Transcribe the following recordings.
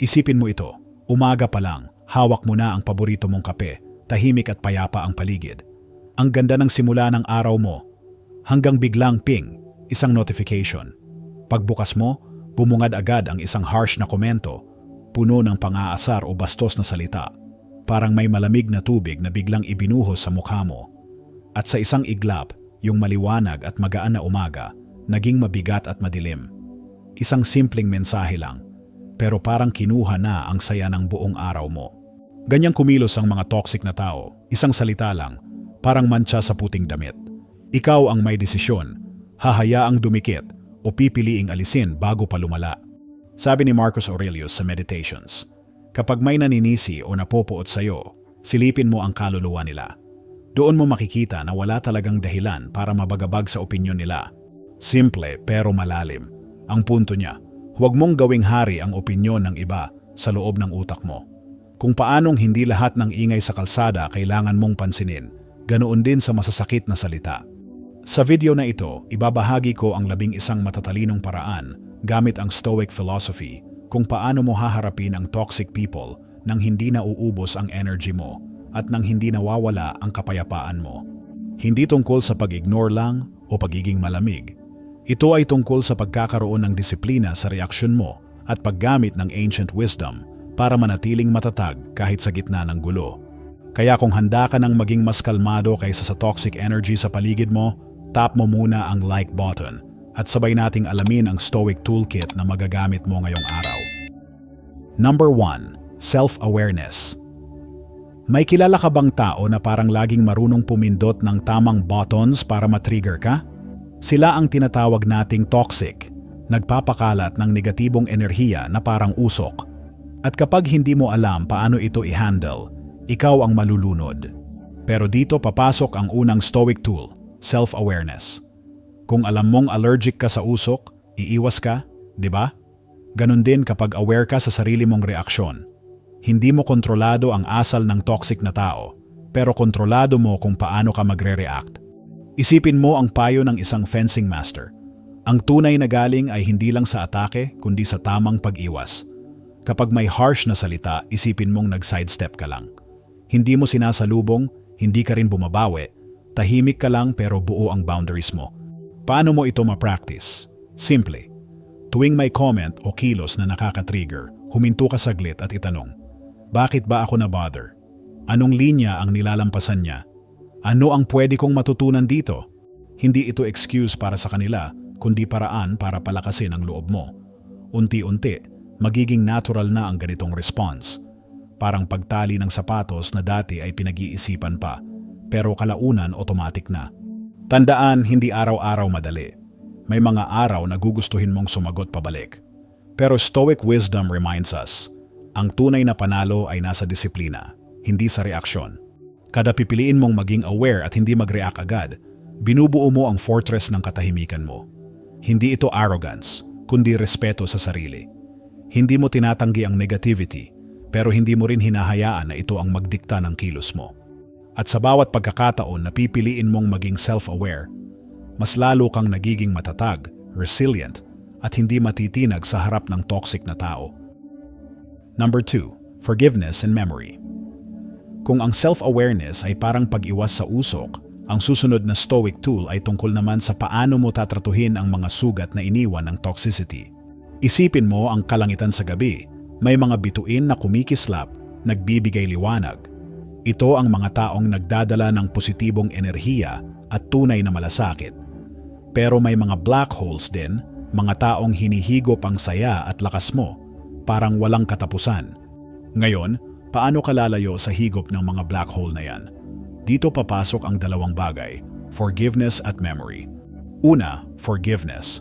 Isipin mo ito, umaga pa lang, hawak mo na ang paborito mong kape, tahimik at payapa ang paligid. Ang ganda ng simula ng araw mo, hanggang biglang ping, isang notification. Pagbukas mo, bumungad agad ang isang harsh na komento, puno ng pang-aasar o bastos na salita. Parang may malamig na tubig na biglang ibinuhos sa mukha mo. At sa isang iglap, yung maliwanag at magaan na umaga, naging mabigat at madilim. Isang simpleng mensahe lang, pero parang kinuha na ang saya ng buong araw mo. Ganyang kumilos ang mga toxic na tao, isang salita lang, parang mantsa sa puting damit. Ikaw ang may desisyon, hahayaang dumikit o pipiliing alisin bago pa lumala. Sabi ni Marcus Aurelius sa Meditations, kapag may naninisi o napopoot sa'yo, silipin mo ang kaluluwa nila. Doon mo makikita na wala talagang dahilan para mabagabag sa opinyon nila. Simple pero malalim. Ang punto niya, huwag mong gawing hari ang opinyon ng iba sa loob ng utak mo. Kung paanong hindi lahat ng ingay sa kalsada kailangan mong pansinin, ganoon din sa masasakit na salita. Sa video na ito, ibabahagi ko ang labing isang matatalinong paraan gamit ang Stoic philosophy kung paano mo haharapin ang toxic people nang hindi nauubos ang energy mo at nang hindi nawawala ang kapayapaan mo. Hindi tungkol sa pag-ignore lang o pagiging malamig. Ito ay tungkol sa pagkakaroon ng disiplina sa reaksyon mo at paggamit ng ancient wisdom para manatiling matatag kahit sa gitna ng gulo. Kaya kung handa ka ng maging mas kalmado kaysa sa toxic energy sa paligid mo, tap mo muna ang like button at sabay nating alamin ang Stoic Toolkit na magagamit mo ngayong araw. Number 1. Self-awareness. May kilala ka bang tao na parang laging marunong pumindot ng tamang buttons para matrigger ka? Sila ang tinatawag nating toxic, nagpapakalat ng negatibong enerhiya na parang usok. At kapag hindi mo alam paano ito i-handle, ikaw ang malulunod. Pero dito papasok ang unang stoic tool, self-awareness. Kung alam mong allergic ka sa usok, iiwas ka, di ba? Ganon din kapag aware ka sa sarili mong reaksyon. Hindi mo kontrolado ang asal ng toxic na tao, pero kontrolado mo kung paano ka magre-react. Isipin mo ang payo ng isang fencing master. Ang tunay na galing ay hindi lang sa atake, kundi sa tamang pag-iwas. Kapag may harsh na salita, isipin mong nag-sidestep ka lang. Hindi mo sinasalubong, hindi ka rin bumabawi, tahimik ka lang pero buo ang boundaries mo. Paano mo ito ma-practice? Simple. Tuwing may comment o kilos na nakaka-trigger, huminto ka saglit at itanong, Bakit ba ako na-bother? Anong linya ang nilalampasan niya? Ano ang pwede kong matutunan dito? Hindi ito excuse para sa kanila, kundi paraan para palakasin ang loob mo. Unti-unti, magiging natural na ang ganitong response. Parang pagtali ng sapatos na dati ay pinag-iisipan pa, pero kalaunan automatic na. Tandaan, hindi araw-araw madali. May mga araw na gugustuhin mong sumagot pabalik. Pero Stoic wisdom reminds us, ang tunay na panalo ay nasa disiplina, hindi sa reaksyon. Kada pipiliin mong maging aware at hindi mag-react agad, binubuo mo ang fortress ng katahimikan mo. Hindi ito arrogance, kundi respeto sa sarili. Hindi mo tinatanggi ang negativity, pero hindi mo rin hinahayaan na ito ang magdikta ng kilos mo. At sa bawat pagkakataon na pipiliin mong maging self-aware, mas lalo kang nagiging matatag, resilient, at hindi matitinag sa harap ng toxic na tao. Number 2. Forgiveness and Memory Kung ang self-awareness ay parang pag-iwas sa usok, ang susunod na stoic tool ay tungkol naman sa paano mo tatratuhin ang mga sugat na iniwan ng toxicity. Isipin mo ang kalangitan sa gabi, may mga bituin na kumikislap, nagbibigay liwanag. Ito ang mga taong nagdadala ng positibong enerhiya at tunay na malasakit. Pero may mga black holes din, mga taong hinihigop ang saya at lakas mo, parang walang katapusan. Ngayon, paano ka lalayo sa higop ng mga black hole na yan? Dito papasok ang dalawang bagay, forgiveness at memory. Una, forgiveness.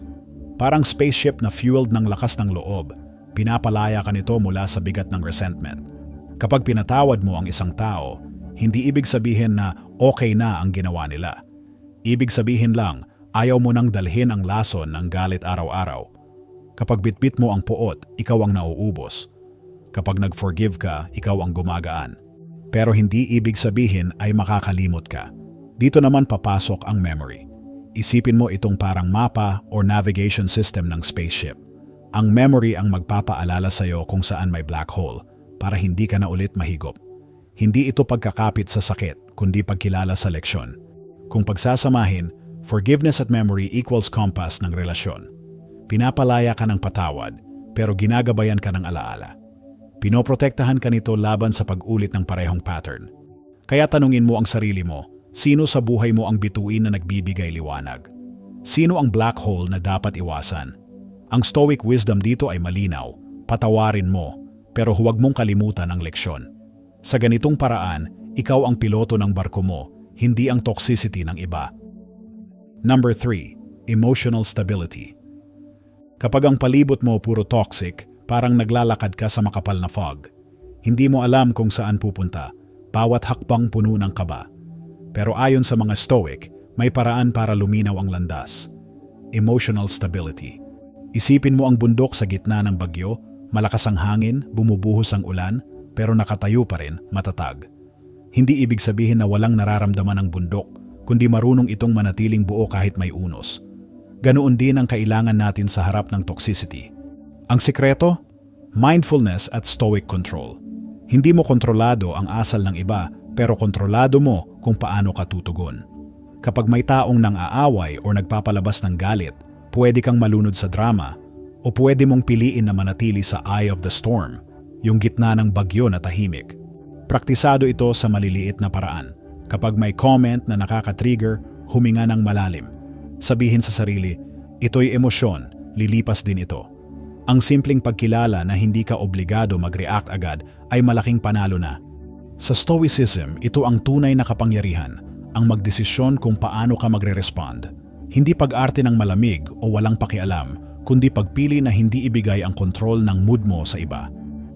Parang spaceship na fueled ng lakas ng loob, pinapalaya ka nito mula sa bigat ng resentment. Kapag pinatawad mo ang isang tao, hindi ibig sabihin na okay na ang ginawa nila. Ibig sabihin lang, ayaw mo nang dalhin ang lason ng galit araw-araw. Kapag bitbit mo ang puot, ikaw ang nauubos. Kapag nag-forgive ka, ikaw ang gumagaan. Pero hindi ibig sabihin ay makakalimot ka. Dito naman papasok ang memory. Isipin mo itong parang mapa or navigation system ng spaceship. Ang memory ang magpapaalala sa'yo kung saan may black hole para hindi ka na ulit mahigop. Hindi ito pagkakapit sa sakit, kundi pagkilala sa leksyon. Kung pagsasamahin, forgiveness at memory equals compass ng relasyon. Pinapalaya ka ng patawad, pero ginagabayan ka ng alaala. Pinoprotektahan ka nito laban sa pag-ulit ng parehong pattern. Kaya tanungin mo ang sarili mo, sino sa buhay mo ang bituin na nagbibigay liwanag? Sino ang black hole na dapat iwasan? Ang stoic wisdom dito ay malinaw, patawarin mo, pero huwag mong kalimutan ang leksyon. Sa ganitong paraan, ikaw ang piloto ng barko mo, hindi ang toxicity ng iba. Number 3. Emotional stability. Kapag ang palibot mo puro toxic, parang naglalakad ka sa makapal na fog. Hindi mo alam kung saan pupunta, bawat hakbang puno ng kaba. Pero ayon sa mga stoic, may paraan para luminaw ang landas. Emotional stability. Isipin mo ang bundok sa gitna ng bagyo, malakas ang hangin, bumubuhos ang ulan, pero nakatayo pa rin, matatag. Hindi ibig sabihin na walang nararamdaman ang bundok, kundi marunong itong manatiling buo kahit may unos. Ganoon din ang kailangan natin sa harap ng toxicity. Ang sikreto? Mindfulness at stoic control. Hindi mo kontrolado ang asal ng iba, pero kontrolado mo kung paano ka tutugon. Kapag may taong nang aaway o nagpapalabas ng galit, pwede kang malunod sa drama o pwede mong piliin na manatili sa eye of the storm, yung gitna ng bagyo na tahimik. Praktisado ito sa maliliit na paraan. Kapag may comment na nakaka-trigger, huminga ng malalim. Sabihin sa sarili, ito'y emosyon, lilipas din ito. Ang simpleng pagkilala na hindi ka obligado mag-react agad ay malaking panalo na. Sa Stoicism, ito ang tunay na kapangyarihan, ang magdesisyon kung paano ka magre-respond. Hindi pag-arte ng malamig o walang pakialam, kundi pagpili na hindi ibigay ang kontrol ng mood mo sa iba.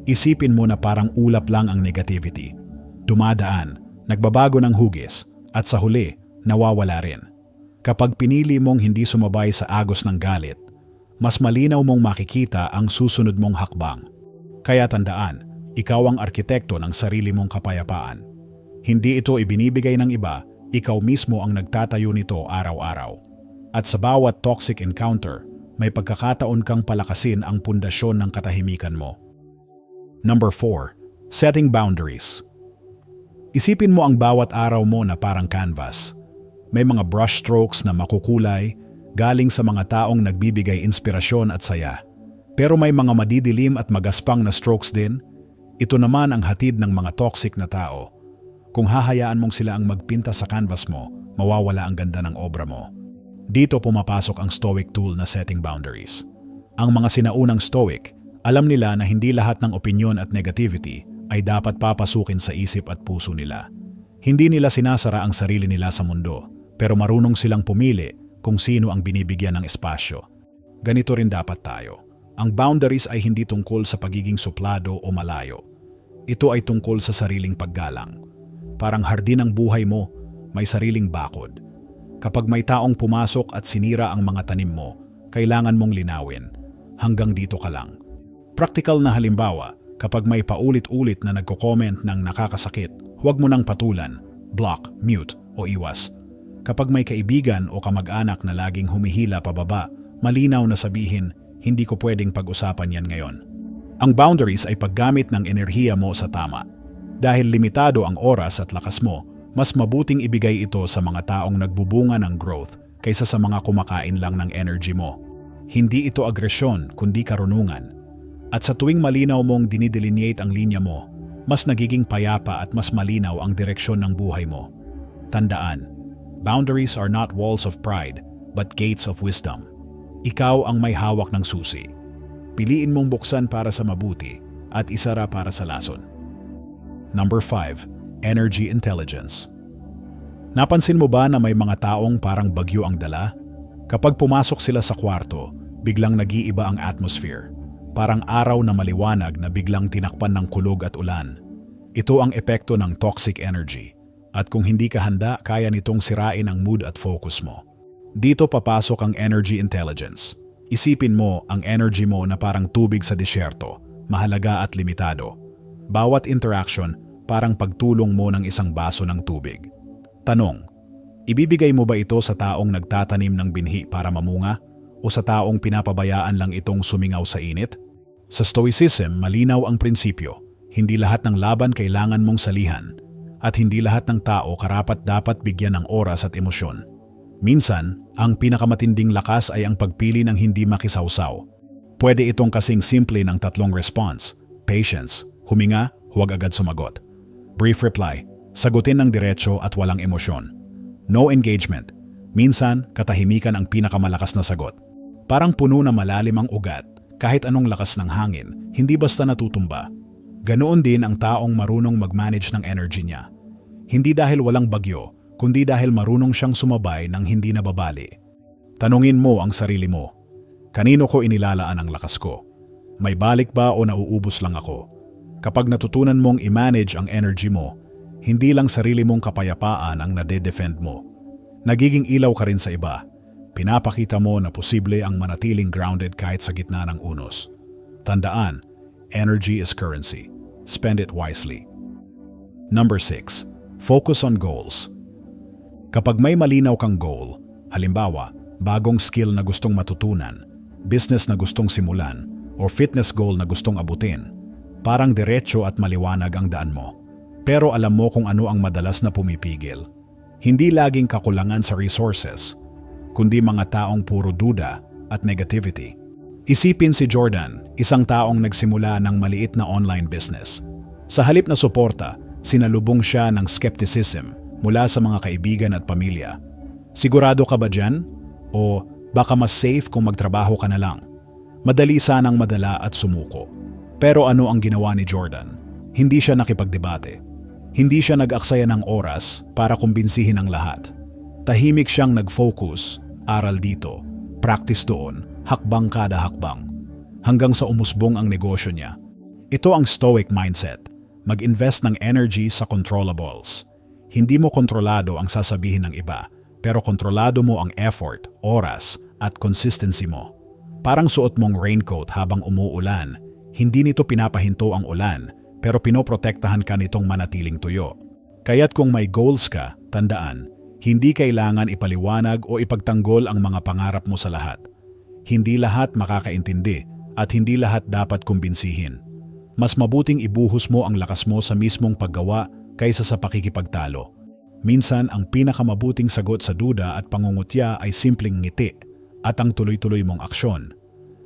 Isipin mo na parang ulap lang ang negativity. Dumadaan, nagbabago ng hugis, at sa huli, nawawala rin. Kapag pinili mong hindi sumabay sa agos ng galit, mas malinaw mong makikita ang susunod mong hakbang. Kaya tandaan, ikaw ang arkitekto ng sarili mong kapayapaan. Hindi ito ibinibigay ng iba, ikaw mismo ang nagtatayo nito araw-araw. At sa bawat toxic encounter, may pagkakataon kang palakasin ang pundasyon ng katahimikan mo. Number 4. Setting boundaries. Isipin mo ang bawat araw mo na parang canvas. May mga brush strokes na makukulay, galing sa mga taong nagbibigay inspirasyon at saya. Pero may mga madidilim at magaspang na strokes din. Ito naman ang hatid ng mga toxic na tao. Kung hahayaan mong sila ang magpinta sa canvas mo, mawawala ang ganda ng obra mo. Dito pumapasok ang stoic tool na setting boundaries. Ang mga sinaunang stoic, alam nila na hindi lahat ng opinyon at negativity ay dapat papasukin sa isip at puso nila. Hindi nila sinasara ang sarili nila sa mundo, pero marunong silang pumili kung sino ang binibigyan ng espasyo. Ganito rin dapat tayo. Ang boundaries ay hindi tungkol sa pagiging suplado o malayo. Ito ay tungkol sa sariling paggalang. Parang hardin ang buhay mo, may sariling bakod. Kapag may taong pumasok at sinira ang mga tanim mo, kailangan mong linawin. Hanggang dito ka lang. Praktikal na halimbawa, kapag may paulit-ulit na nagko-comment ng nakakasakit, huwag mo nang patulan, block, mute o iwas. Kapag may kaibigan o kamag-anak na laging humihila pababa, malinaw na sabihin, hindi ko pwedeng pag-usapan yan ngayon. Ang boundaries ay paggamit ng enerhiya mo sa tama. Dahil limitado ang oras at lakas mo, mas mabuting ibigay ito sa mga taong nagbubunga ng growth kaysa sa mga kumakain lang ng energy mo. Hindi ito agresyon kundi karunungan. At sa tuwing malinaw mong dinidelineate ang linya mo, mas nagiging payapa at mas malinaw ang direksyon ng buhay mo. Tandaan, boundaries are not walls of pride, but gates of wisdom. Ikaw ang may hawak ng susi. Piliin mong buksan para sa mabuti at isara para sa lason. Number 5 energy intelligence. Napansin mo ba na may mga taong parang bagyo ang dala? Kapag pumasok sila sa kwarto, biglang nag-iiba ang atmosphere. Parang araw na maliwanag na biglang tinakpan ng kulog at ulan. Ito ang epekto ng toxic energy. At kung hindi ka handa, kaya nitong sirain ang mood at focus mo. Dito papasok ang energy intelligence. Isipin mo ang energy mo na parang tubig sa disyerto, mahalaga at limitado. Bawat interaction parang pagtulong mo ng isang baso ng tubig. Tanong, ibibigay mo ba ito sa taong nagtatanim ng binhi para mamunga o sa taong pinapabayaan lang itong sumingaw sa init? Sa Stoicism, malinaw ang prinsipyo. Hindi lahat ng laban kailangan mong salihan at hindi lahat ng tao karapat dapat bigyan ng oras at emosyon. Minsan, ang pinakamatinding lakas ay ang pagpili ng hindi makisawsaw. Pwede itong kasing simple ng tatlong response. Patience, huminga, huwag agad sumagot. Brief reply, sagutin ng diretso at walang emosyon. No engagement, minsan katahimikan ang pinakamalakas na sagot. Parang puno na malalim ang ugat, kahit anong lakas ng hangin, hindi basta natutumba. Ganoon din ang taong marunong mag-manage ng energy niya. Hindi dahil walang bagyo, kundi dahil marunong siyang sumabay ng hindi nababali. Tanungin mo ang sarili mo, kanino ko inilalaan ang lakas ko? May balik ba o nauubos lang ako? Kapag natutunan mong i-manage ang energy mo, hindi lang sarili mong kapayapaan ang nade-defend mo. Nagiging ilaw ka rin sa iba. Pinapakita mo na posible ang manatiling grounded kahit sa gitna ng unos. Tandaan, energy is currency. Spend it wisely. Number 6. Focus on goals. Kapag may malinaw kang goal, halimbawa, bagong skill na gustong matutunan, business na gustong simulan, or fitness goal na gustong abutin, parang diretso at maliwanag ang daan mo. Pero alam mo kung ano ang madalas na pumipigil. Hindi laging kakulangan sa resources, kundi mga taong puro duda at negativity. Isipin si Jordan, isang taong nagsimula ng maliit na online business. Sa halip na suporta, sinalubong siya ng skepticism mula sa mga kaibigan at pamilya. Sigurado ka ba dyan? O baka mas safe kung magtrabaho ka na lang? Madali sanang madala at sumuko. Pero ano ang ginawa ni Jordan? Hindi siya nakipagdebate. Hindi siya nag-aksaya ng oras para kumbinsihin ang lahat. Tahimik siyang nag-focus, aral dito, practice doon, hakbang kada hakbang. Hanggang sa umusbong ang negosyo niya. Ito ang stoic mindset. Mag-invest ng energy sa controllables. Hindi mo kontrolado ang sasabihin ng iba, pero kontrolado mo ang effort, oras, at consistency mo. Parang suot mong raincoat habang umuulan. Hindi nito pinapahinto ang ulan, pero pinoprotektahan ka nitong manatiling tuyo. Kaya't kung may goals ka, tandaan, hindi kailangan ipaliwanag o ipagtanggol ang mga pangarap mo sa lahat. Hindi lahat makakaintindi at hindi lahat dapat kumbinsihin. Mas mabuting ibuhos mo ang lakas mo sa mismong paggawa kaysa sa pakikipagtalo. Minsan ang pinakamabuting sagot sa duda at pangungutya ay simpleng ngiti at ang tuloy-tuloy mong aksyon.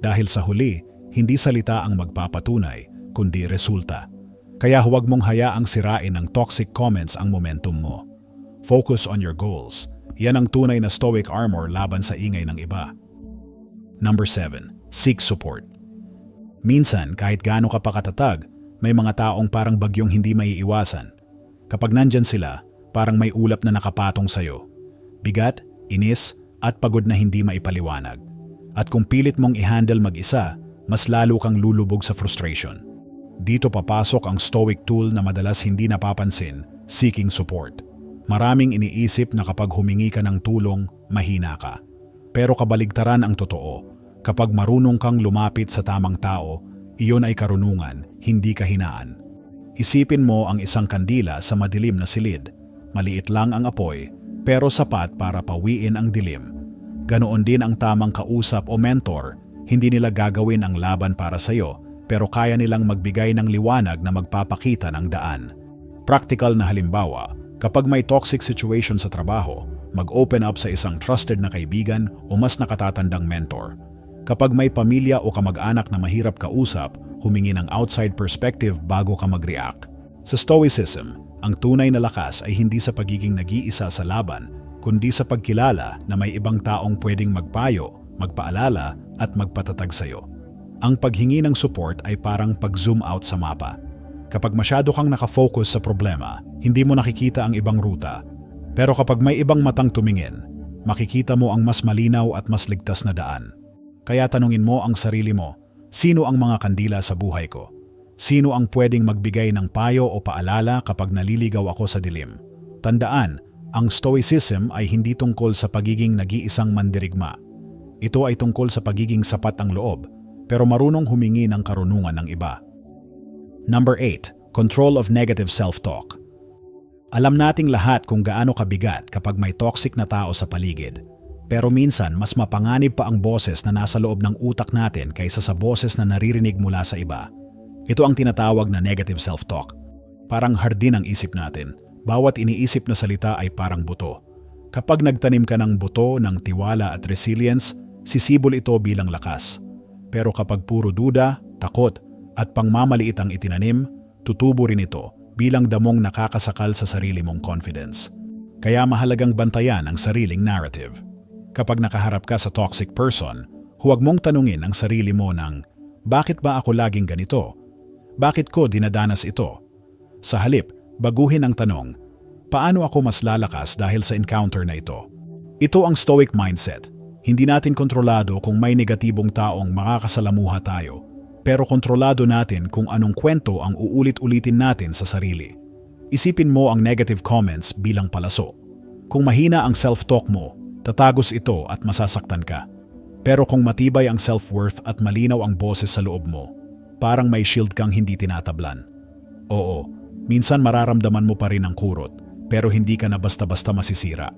Dahil sa huli, hindi salita ang magpapatunay, kundi resulta. Kaya huwag mong hayaang sirain ng toxic comments ang momentum mo. Focus on your goals. Yan ang tunay na stoic armor laban sa ingay ng iba. Number 7. Seek support. Minsan, kahit gaano ka pa katatag, may mga taong parang bagyong hindi maiiwasan. Kapag nandyan sila, parang may ulap na nakapatong sa'yo. Bigat, inis, at pagod na hindi maipaliwanag. At kung pilit mong i-handle mag-isa, mas lalo kang lulubog sa frustration. Dito papasok ang stoic tool na madalas hindi napapansin, seeking support. Maraming iniisip na kapag humingi ka ng tulong, mahina ka. Pero kabaligtaran ang totoo. Kapag marunong kang lumapit sa tamang tao, iyon ay karunungan, hindi kahinaan. Isipin mo ang isang kandila sa madilim na silid. Maliit lang ang apoy, pero sapat para pawiin ang dilim. Ganoon din ang tamang kausap o mentor, hindi nila gagawin ang laban para sa'yo, pero kaya nilang magbigay ng liwanag na magpapakita ng daan. Practical na halimbawa, kapag may toxic situation sa trabaho, mag-open up sa isang trusted na kaibigan o mas nakatatandang mentor. Kapag may pamilya o kamag-anak na mahirap kausap, humingi ng outside perspective bago ka mag-react. Sa Stoicism, ang tunay na lakas ay hindi sa pagiging nag-iisa sa laban, kundi sa pagkilala na may ibang taong pwedeng magpayo, magpaalala at magpatatag sa'yo. Ang paghingi ng support ay parang pag-zoom out sa mapa. Kapag masyado kang nakafocus sa problema, hindi mo nakikita ang ibang ruta. Pero kapag may ibang matang tumingin, makikita mo ang mas malinaw at mas ligtas na daan. Kaya tanungin mo ang sarili mo, sino ang mga kandila sa buhay ko? Sino ang pwedeng magbigay ng payo o paalala kapag naliligaw ako sa dilim? Tandaan, ang Stoicism ay hindi tungkol sa pagiging nag-iisang mandirigma. Ito ay tungkol sa pagiging sapat ang loob, pero marunong humingi ng karunungan ng iba. Number 8. Control of negative self-talk. Alam nating lahat kung gaano kabigat kapag may toxic na tao sa paligid. Pero minsan, mas mapanganib pa ang boses na nasa loob ng utak natin kaysa sa boses na naririnig mula sa iba. Ito ang tinatawag na negative self-talk. Parang hardin ang isip natin. Bawat iniisip na salita ay parang buto. Kapag nagtanim ka ng buto ng tiwala at resilience, sisibol ito bilang lakas. Pero kapag puro duda, takot, at pangmamaliit ang itinanim, tutubo rin ito bilang damong nakakasakal sa sarili mong confidence. Kaya mahalagang bantayan ang sariling narrative. Kapag nakaharap ka sa toxic person, huwag mong tanungin ang sarili mo ng, bakit ba ako laging ganito? Bakit ko dinadanas ito? Sa halip, baguhin ang tanong, paano ako mas lalakas dahil sa encounter na ito? Ito ang stoic mindset. Hindi natin kontrolado kung may negatibong taong makakasalamuha tayo, pero kontrolado natin kung anong kwento ang uulit-ulitin natin sa sarili. Isipin mo ang negative comments bilang palaso. Kung mahina ang self-talk mo, tatagos ito at masasaktan ka. Pero kung matibay ang self-worth at malinaw ang boses sa loob mo, parang may shield kang hindi tinatablan. Oo, minsan mararamdaman mo pa rin ang kurot, pero hindi ka na basta-basta masisira.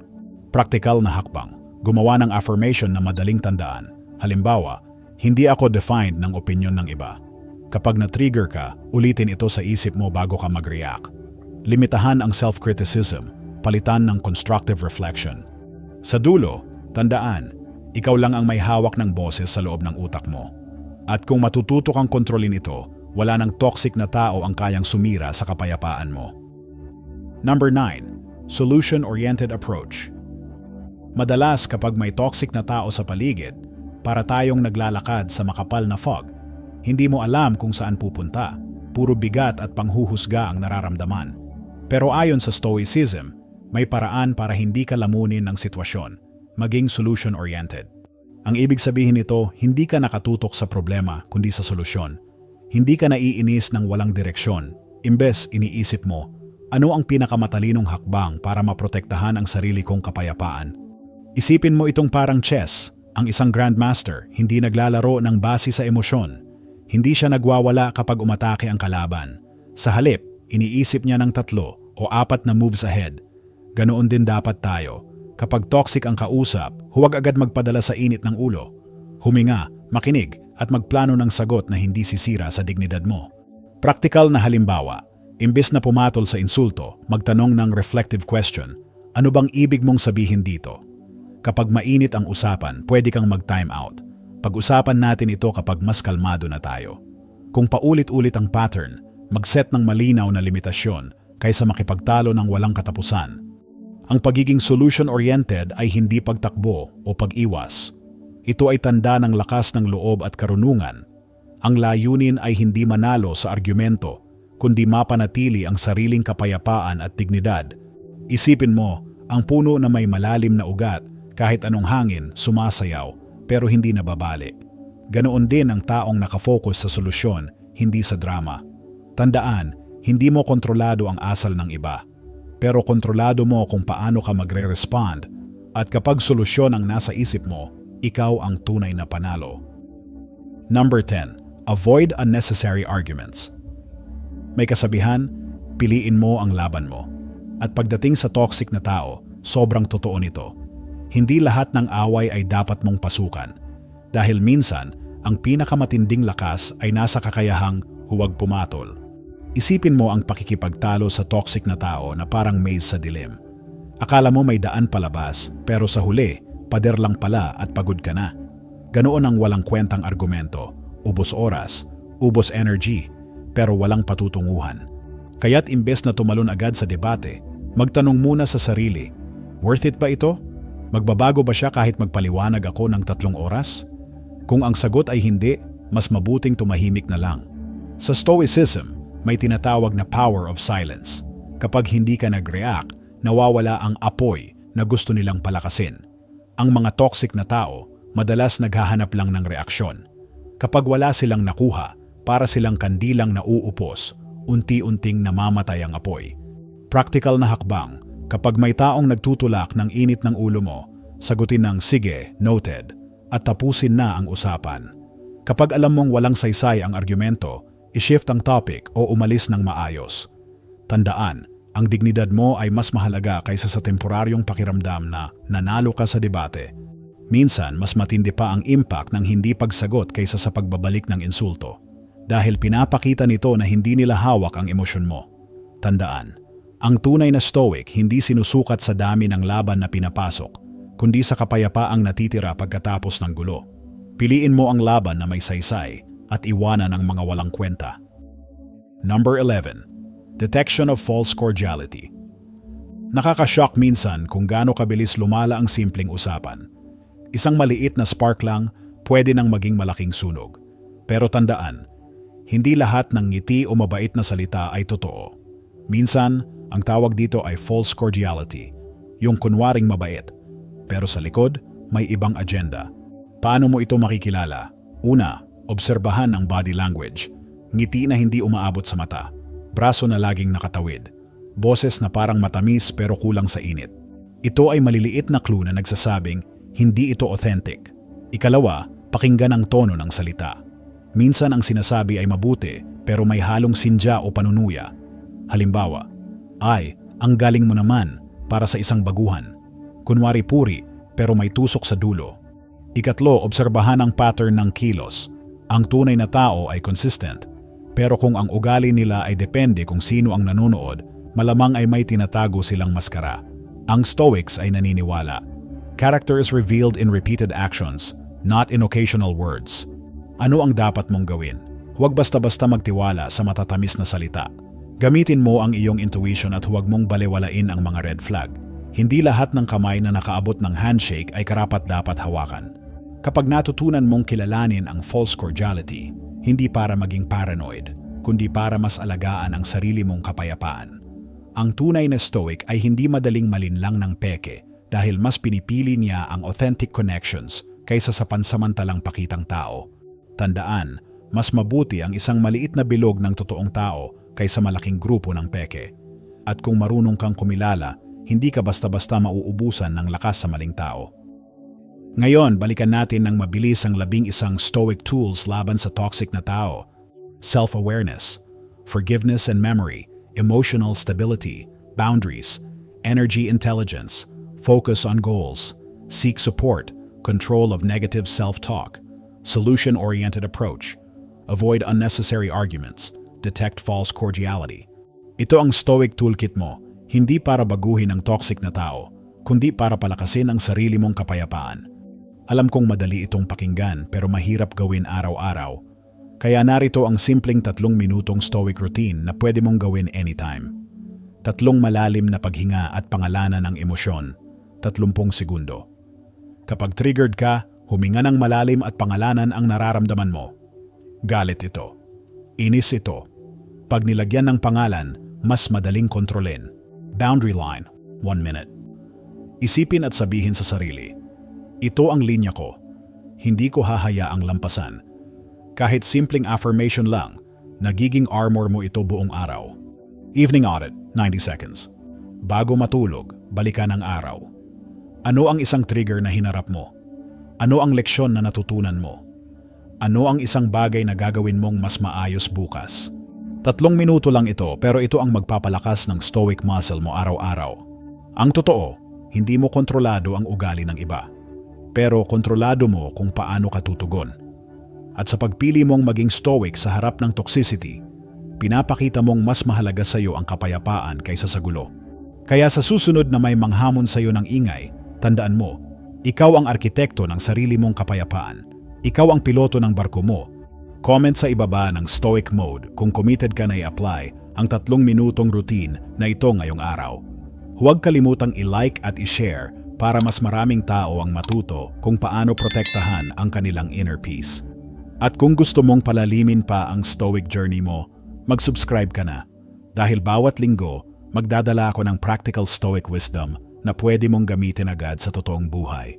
Practical na hakbang, gumawa ng affirmation na madaling tandaan. Halimbawa, hindi ako defined ng opinion ng iba. Kapag na-trigger ka, ulitin ito sa isip mo bago ka mag-react. Limitahan ang self-criticism, palitan ng constructive reflection. Sa dulo, tandaan, ikaw lang ang may hawak ng boses sa loob ng utak mo. At kung matututo kang kontrolin ito, wala nang toxic na tao ang kayang sumira sa kapayapaan mo. Number 9. Solution-oriented approach. Madalas kapag may toxic na tao sa paligid, para tayong naglalakad sa makapal na fog, hindi mo alam kung saan pupunta, puro bigat at panghuhusga ang nararamdaman. Pero ayon sa Stoicism, may paraan para hindi ka lamunin ng sitwasyon, maging solution-oriented. Ang ibig sabihin nito, hindi ka nakatutok sa problema kundi sa solusyon. Hindi ka naiinis ng walang direksyon, imbes iniisip mo, ano ang pinakamatalinong hakbang para maprotektahan ang sarili kong kapayapaan? Isipin mo itong parang chess, ang isang grandmaster hindi naglalaro ng base sa emosyon. Hindi siya nagwawala kapag umatake ang kalaban. Sa halip, iniisip niya ng tatlo o apat na moves ahead. Ganoon din dapat tayo. Kapag toxic ang kausap, huwag agad magpadala sa init ng ulo. Huminga, makinig, at magplano ng sagot na hindi sisira sa dignidad mo. Praktikal na halimbawa, imbes na pumatol sa insulto, magtanong ng reflective question, ano bang ibig mong sabihin dito? Kapag mainit ang usapan, pwede kang mag-time out. Pag-usapan natin ito kapag mas kalmado na tayo. Kung paulit-ulit ang pattern, mag-set ng malinaw na limitasyon kaysa makipagtalo ng walang katapusan. Ang pagiging solution-oriented ay hindi pagtakbo o pag-iwas. Ito ay tanda ng lakas ng loob at karunungan. Ang layunin ay hindi manalo sa argumento, kundi mapanatili ang sariling kapayapaan at dignidad. Isipin mo, ang puno na may malalim na ugat, kahit anong hangin, sumasayaw, pero hindi nababali. Ganoon din ang taong nakafocus sa solusyon, hindi sa drama. Tandaan, hindi mo kontrolado ang asal ng iba, pero kontrolado mo kung paano ka magre-respond at kapag solusyon ang nasa isip mo, ikaw ang tunay na panalo. Number 10. Avoid unnecessary arguments. May kasabihan, piliin mo ang laban mo. At pagdating sa toxic na tao, sobrang totoo nito. Hindi lahat ng away ay dapat mong pasukan. Dahil minsan, ang pinakamatinding lakas ay nasa kakayahang huwag pumatol. Isipin mo ang pakikipagtalo sa toxic na tao na parang maze sa dilim. Akala mo may daan palabas, pero sa huli, pader lang pala at pagod ka na. Ganoon ang walang kwentang argumento, ubos oras, ubos energy, pero walang patutunguhan. Kaya't imbes na tumalon agad sa debate, magtanong muna sa sarili, worth it ba ito? Magbabago ba siya kahit magpaliwanag ako ng tatlong oras? Kung ang sagot ay hindi, mas mabuting tumahimik na lang. Sa Stoicism, may tinatawag na power of silence. Kapag hindi ka nag-react, nawawala ang apoy na gusto nilang palakasin. Ang mga toxic na tao, madalas naghahanap lang ng reaksyon. Kapag wala silang nakuha, para silang kandilang nauupos, unti-unting namamatay ang apoy. Practical na hakbang, kapag may taong nagtutulak ng init ng ulo mo, sagutin ng sige, noted, at tapusin na ang usapan. Kapag alam mong walang saysay ang argumento, i-shift ang topic o umalis ng maayos. Tandaan, ang dignidad mo ay mas mahalaga kaysa sa temporaryong pakiramdam na nanalo ka sa debate. Minsan, mas matindi pa ang impact ng hindi pagsagot kaysa sa pagbabalik ng insulto. Dahil pinapakita nito na hindi nila hawak ang emosyon mo. Tandaan, ang tunay na stoic hindi sinusukat sa dami ng laban na pinapasok, kundi sa kapayapaang natitira pagkatapos ng gulo. Piliin mo ang laban na may saysay at iwanan ang mga walang kwenta. Number 11. Detection of false cordiality. Nakakashock minsan kung gaano kabilis lumala ang simpleng usapan. Isang maliit na spark lang pwede nang maging malaking sunog. Pero tandaan, hindi lahat ng ngiti o mabait na salita ay totoo. Minsan, ang tawag dito ay false cordiality, yung kunwaring mabait. Pero sa likod, may ibang agenda. Paano mo ito makikilala? Una, obserbahan ang body language. Ngiti na hindi umaabot sa mata. Braso na laging nakatawid. Boses na parang matamis pero kulang sa init. Ito ay maliliit na clue na nagsasabing hindi ito authentic. Ikalawa, pakinggan ang tono ng salita. Minsan ang sinasabi ay mabuti pero may halong sinja o panunuya. Halimbawa, ay, ang galing mo naman para sa isang baguhan. Kunwari puri pero may tusok sa dulo. Ikatlo, obserbahan ang pattern ng kilos. Ang tunay na tao ay consistent. Pero kung ang ugali nila ay depende kung sino ang nanonood, malamang ay may tinatago silang maskara. Ang Stoics ay naniniwala. Character is revealed in repeated actions, not in occasional words. Ano ang dapat mong gawin? Huwag basta-basta magtiwala sa matatamis na salita. Gamitin mo ang iyong intuition at huwag mong balewalain ang mga red flag. Hindi lahat ng kamay na nakaabot ng handshake ay karapat dapat hawakan. Kapag natutunan mong kilalanin ang false cordiality, hindi para maging paranoid, kundi para mas alagaan ang sarili mong kapayapaan. Ang tunay na stoic ay hindi madaling malinlang ng peke dahil mas pinipili niya ang authentic connections kaysa sa pansamantalang pakitang tao. Tandaan, mas mabuti ang isang maliit na bilog ng totoong tao kaysa malaking grupo ng peke. At kung marunong kang kumilala, hindi ka basta-basta mauubusan ng lakas sa maling tao. Ngayon, balikan natin ng mabilis ang labing isang stoic tools laban sa toxic na tao. Self-awareness, forgiveness and memory, emotional stability, boundaries, energy intelligence, focus on goals, seek support, control of negative self-talk, solution-oriented approach, avoid unnecessary arguments, detect false cordiality. Ito ang stoic toolkit mo, hindi para baguhin ang toxic na tao, kundi para palakasin ang sarili mong kapayapaan. Alam kong madali itong pakinggan pero mahirap gawin araw-araw. Kaya narito ang simpleng tatlong minutong stoic routine na pwede mong gawin anytime. Tatlong malalim na paghinga at pangalanan ng emosyon. 30 segundo. Kapag triggered ka, huminga ng malalim at pangalanan ang nararamdaman mo. Galit ito. Inis ito. Pag nilagyan ng pangalan, mas madaling kontrolin. Boundary line, 1 minute. Isipin at sabihin sa sarili, ito ang linya ko. Hindi ko hahayaang lampasan. Kahit simpleng affirmation lang, nagiging armor mo ito buong araw. Evening audit, 90 seconds. Bago matulog, balikan ang araw. Ano ang isang trigger na hinarap mo? Ano ang leksyon na natutunan mo? Ano ang isang bagay na gagawin mong mas maayos bukas? Tatlong minuto lang ito pero ito ang magpapalakas ng stoic muscle mo araw-araw. Ang totoo, hindi mo kontrolado ang ugali ng iba. Pero kontrolado mo kung paano ka tutugon. At sa pagpili mong maging stoic sa harap ng toxicity, pinapakita mong mas mahalaga sa iyo ang kapayapaan kaysa sa gulo. Kaya sa susunod na may manghamon sa iyo ng ingay, tandaan mo, ikaw ang arkitekto ng sarili mong kapayapaan. Ikaw ang piloto ng barko mo. Comment sa ibaba ng Stoic Mode kung committed ka na i-apply ang tatlong minutong routine na ito ngayong araw. Huwag kalimutang i-like at i-share para mas maraming tao ang matuto kung paano protektahan ang kanilang inner peace. At kung gusto mong palalimin pa ang Stoic journey mo, mag-subscribe ka na. Dahil bawat linggo, magdadala ako ng practical Stoic wisdom na pwede mong gamitin agad sa totoong buhay.